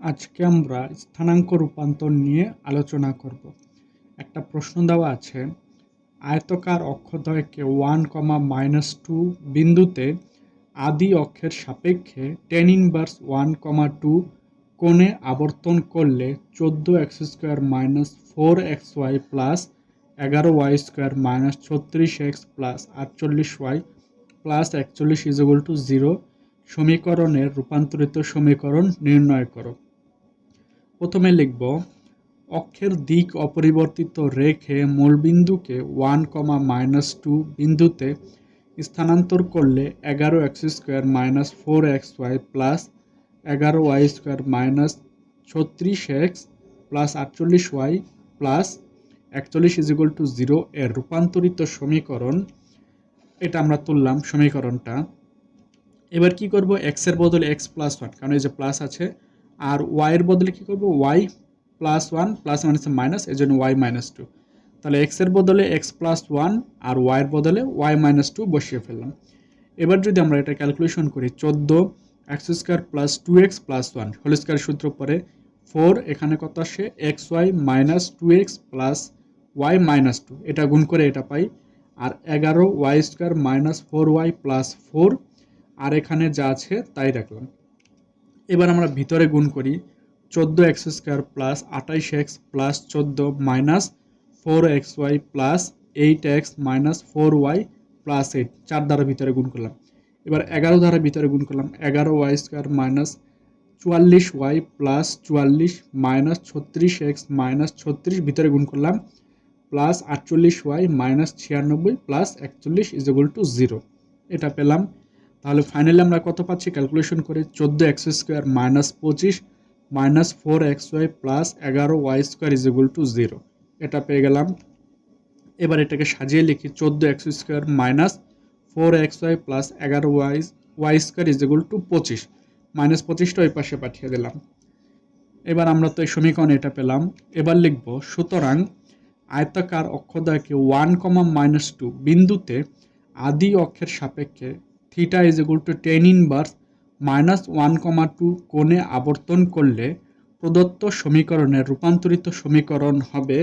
আজকে আমরা স্থানাঙ্ক রূপান্তর নিয়ে আলোচনা করব। একটা প্রশ্ন দেওয়া আছে, আয়তকার অক্ষদ্বয়কে ওয়ান কমা মাইনাস টু বিন্দুতে আদি অক্ষের সাপেক্ষে tan inverse one comma two কোণে আবর্তন করলে চোদ্দ x square minus four x y plus এগারো ওয়াই স্কোয়ার মাইনাস ছত্রিশ এক্স প্লাস আটচল্লিশ ওয়াই প্লাস একচল্লিশ ইজেবল টু জিরো সমীকরণের রূপান্তরিত সমীকরণ নির্ণয় করো। প্রথমে লিখব, অক্ষের দিক অপরিবর্তিত রেখে মূলবিন্দুকে ওয়ান কমা মাইনাস টু বিন্দুতে স্থানান্তর করলে এগারো x square minus four x y plus এগারো ওয়াই স্কোয়ার মাইনাস ছত্রিশ এক্স প্লাস আটচল্লিশ ওয়াই প্লাস একচল্লিশ ইজিকল টু জিরো এর রূপান্তরিত সমীকরণ। এটা আমরা তুললাম সমীকরণটা। এবার কি করব? এক্সের বদলে এক্স প্লাস ওয়ান, কারণ এই যে প্লাস আছে আর ওয়াইয়ের বদলে কী করব? ওয়াই প্লাস ওয়ান প্লাস হচ্ছে মাইনাস এই জন্য ওয়াই মাইনাস টু তাহলে এক্সের বদলে এক্স প্লাস ওয়ান আর ওয়াইয়ের বদলে ওয়াই মাইনাস টু বসিয়ে ফেললাম। এবার যদি আমরা এটা ক্যালকুলেশন করি, চোদ্দ x square plus two x plus one whole square সূত্র পরে ফোর এখানে কত আসে? X y minus two x plus y minus two এটা গুণ করে এটা পাই। আর এগারো y square minus four y plus four আর এখানে যা আছে তাই রাখলাম। এবার আমরা ভিতরে গুণ করি চোদ্দ এক্স স্কোয়ার প্লাস আঠাইশ এক্স প্লাস চোদ্দ minus four x y plus eight x minus four y plus eight. চার দ্বারা ভিতরে গুণ করলাম। এবার এগারো দ্বারা ভিতরে গুণ করলাম। এগারো ওয়াই স্কোয়ার মাইনাস চুয়াল্লিশ ওয়াই প্লাস চুয়াল্লিশ মাইনাস ছত্রিশ এক্স মাইনাস ছত্রিশ ভিতরে গুণ করলাম। প্লাস আটচল্লিশ ওয়াই মাইনাস ছিয়ানব্বই প্লাস একচল্লিশ ইজ টু জিরো। এটা পেলাম। তাহলে ফাইনালি আমরা কত পাচ্ছি? ক্যালকুলেশন করে চোদ্দ এক্স স্কোয়ার মাইনাস পঁচিশ minus four x y plus এগারো y square is to zero এটা পেয়ে গেলাম। এবার এটাকে সাজিয়ে লিখি, চোদ্দ x square minus four x y plus এগারো y y square is to পঁচিশ। মাইনাস পঁচিশটা ওই পাশে পাঠিয়ে দিলাম। এবার আমরা তো এই সমীকরণে এটা পেলাম। এবার লিখব, সুতরাং আয়তাকার অক্ষদয়কে ওয়ান কমা মাইনাস টু বিন্দুতে আদি অক্ষের সাপেক্ষে theta is equal to tan inverse minus one comma two কোণে আবর্তন করলে প্রদত্ত সমীকরণের রূপান্তরিত সমীকরণ হবে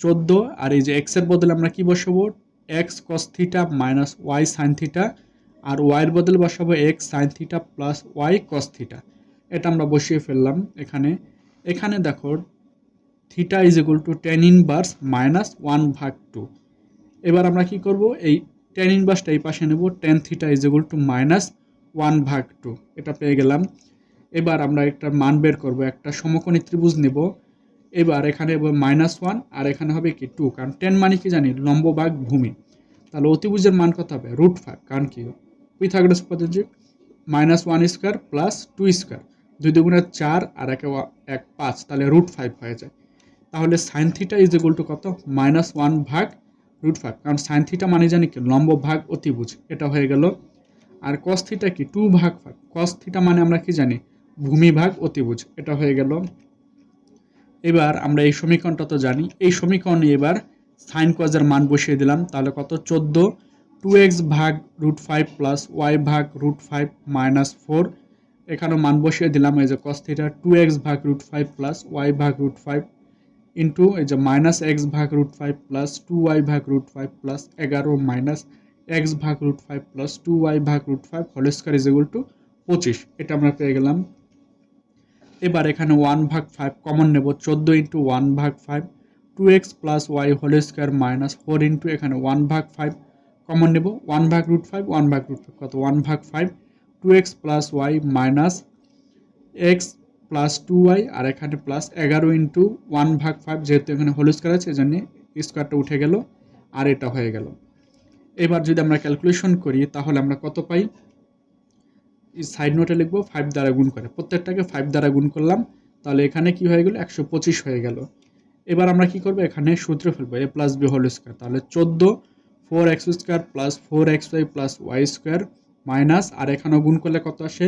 চোদ্দ। আর এই যে এক্সের বদলে আমরা কি বসাবো? X cos theta minus y sine theta আর ওয়াইয়ের বদলে বসাবো x sine theta plus y cos theta. এটা আমরা বসিয়ে ফেললাম এখানে। এখানে দেখো, theta is equal to tan inverse minus one ভাগ টু। এবার আমরা কি করব? এই টেন ইনভার্সটা এই পাশে নেব tan theta is equal to minus one ভাগ টু এটা পেয়ে গেলাম। এবার আমরা একটা মান বের করব, একটা সমকোণী ত্রিভুজ নেব। এবার এখানে মাইনাস ওয়ান আর এখানে হবে কি টু কারণ টেন মানে কি জানি? লম্ব ভাগ ভূমি। তাহলে অতিভুজের মান কত হবে? রুট ফাইভ কারণ কি? পিথাগোরাস পদ্ধতি minus one square plus two square দুই দুগুণে চার আর একে এক পাঁচ, তাহলে রুট ফাইভ হয়ে যায়। তাহলে sine theta is equal to কত? মাইনাস ওয়ান ভাগ রুট ফাইভ কারণ সাইন থিটা মানে জানি কি? লম্ব ভাগ অতিভুজ এটা হয়ে গেল। আর কস থিটা কি? টু ভাগ ফাইভ কস থিটা মানে আমরা কি জানি? ভূমি ভাগ অতিভুজ এটা হয়ে গেল। এবার আমরা এই সমীকরণটা তো জানি। এই সমীকরণে এবার সাইন কজের মান বসিয়ে দিলাম। তাহলে কত? চোদ্দ। টু এক্স ভাগ রুট ফাইভ প্লাস ওয়াই ভাগ রুট ফাইভ মাইনাস ফোর এখানেও মান বসিয়ে দিলাম। এই যে কস থিটা টু এক্স ভাগ রুট ফাইভ প্লাস ওয়াই ভাগ রুট ফাইভ ইন্টু এই যে মাইনাস এক্স ভাগ root five plus two y ভাগ রুট ফাইভ প্লাস এগারো মাইনাস এক্স ভাগ root five plus two y ভাগ root five whole square is equal to পঁচিশ। এটা আমরা পেয়ে গেলাম। এবার এখানে ওয়ান ভাগ ফাইভ কমন নেব। চোদ্দ ইন্টু ওয়ান ভাগ five two x plus y whole square minus four into এখানে ওয়ান ভাগ ফাইভ কমন নেব। ওয়ান ভাগ রুট ফাইভ ওয়ান ভাগ রুট ফাইভ কত? ওয়ান ভাগ five two x plus y minus x plus two y আর এখানে plus এগারো into one ভাগ ফাইভ যেহেতু এখানে হোল স্কোয়ার আছে, এজন্য স্কোয়ারটা উঠে গেল, আর এটা হয়ে গেল। এবার যদি আমরা ক্যালকুলেশন করি, তাহলে আমরা কত পাই? সাইড নোটে লিখব ফাইভ দ্বারা গুণ করে। প্রত্যেকটাকে ফাইভ দ্বারা গুণ করলাম, তাহলে এখানে কি হয়ে গেল? একশো পঁচিশ হয়ে গেল। এবার আমরা কি করব? এখানে সূত্র ফেলব a plus b whole square তাহলে চোদ্দ four x square plus four x y plus y square minus আর এখানেও গুণ করলে কত আসে?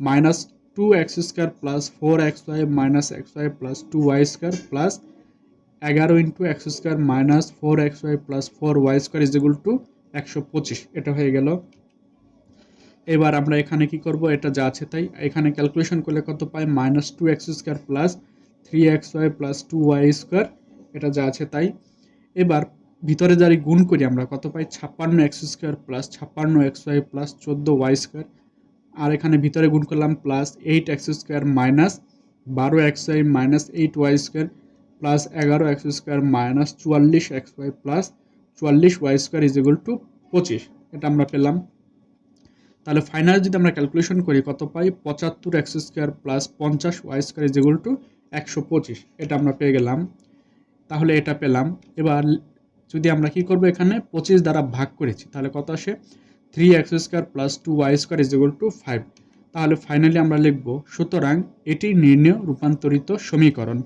Minus two x square plus four x y minus x y plus two y square plus এগারো into x square minus four x y plus four y square is equal to একশো পঁচিশ। এটা হয়ে গেল। এবার আমরা এখানে কি করব? এটা যা আছে তাই। এখানে ক্যালকুলেশন করলে কত পাই? Minus two x square plus three x y plus two y square এটা যা আছে তাই। এবার ভিতরে যারি গুণ করি আমরা, কত পাই? ছাপ্পান্ন এক্স স্কোয়ার প্লাস ছাপ্পান্ন এক্স ওয়াই প্লাস চোদ্দ ওয়াই স্কোয়ার আর এখানে ভিতরে গুণ করলাম plus eight x square minus বারো x y minus eight y square plus এগারো এক্স স্কোয়ার মাইনাস চুয়াল্লিশ এক্স ওয়াই প্লাস চুয়াল্লিশ y square is equal to পঁচিশ। এটা আমরা পেলাম। তাহলে ফাইনাল যদি আমরা ক্যালকুলেশন করি, কত পাই? পঁচাত্তর এক্স স্কোয়ার প্লাস পঞ্চাশ y square is equal to একশো পঁচিশ। এটা আমরা পেয়ে গেলাম। তাহলে এটা পেলাম। এবার যদি আমরা কি করব এখানে? পঁচিশ দ্বারা ভাগ করেছি। তাহলে কত আসে? Three x square plus two y square is equal to five তাহলে ফাইনালি আমরা লিখব, সুতরাং এটি নির্ণয় রূপান্তরিত সমীকরণ।